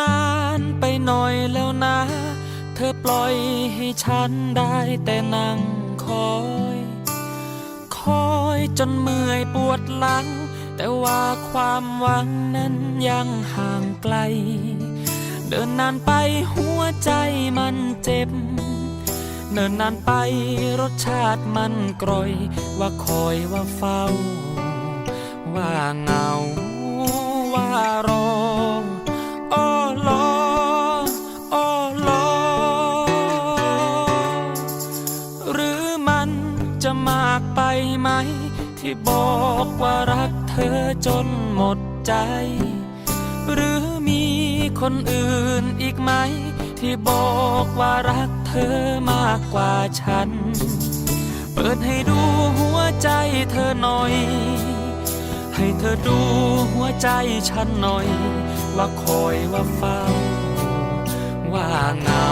นานไปหน่อยแล้วนะ เธอปล่อยให้ฉันได้แต่นั่งคอย คอยจนเมื่อยปวดหลัง แต่ว่าความหวังนั้นยังห่างไกล เดินนานไปหัวใจมันเจ็บเนินนานไปรสชาติมันกร่อย ว่าคอยว่าเฝ้า ว่าเงา จะมากไปไหม ที่บอกว่ารักเธอจนหมดใจ หรือมีคนอื่นอีกไหม ที่บอกว่ารักเธอมากกว่าฉัน เปิดให้ดูหัวใจเธอหน่อย ให้เธอดูหัวใจฉันหน่อย ว่าคอยว่าเฝ้า ว่าเงา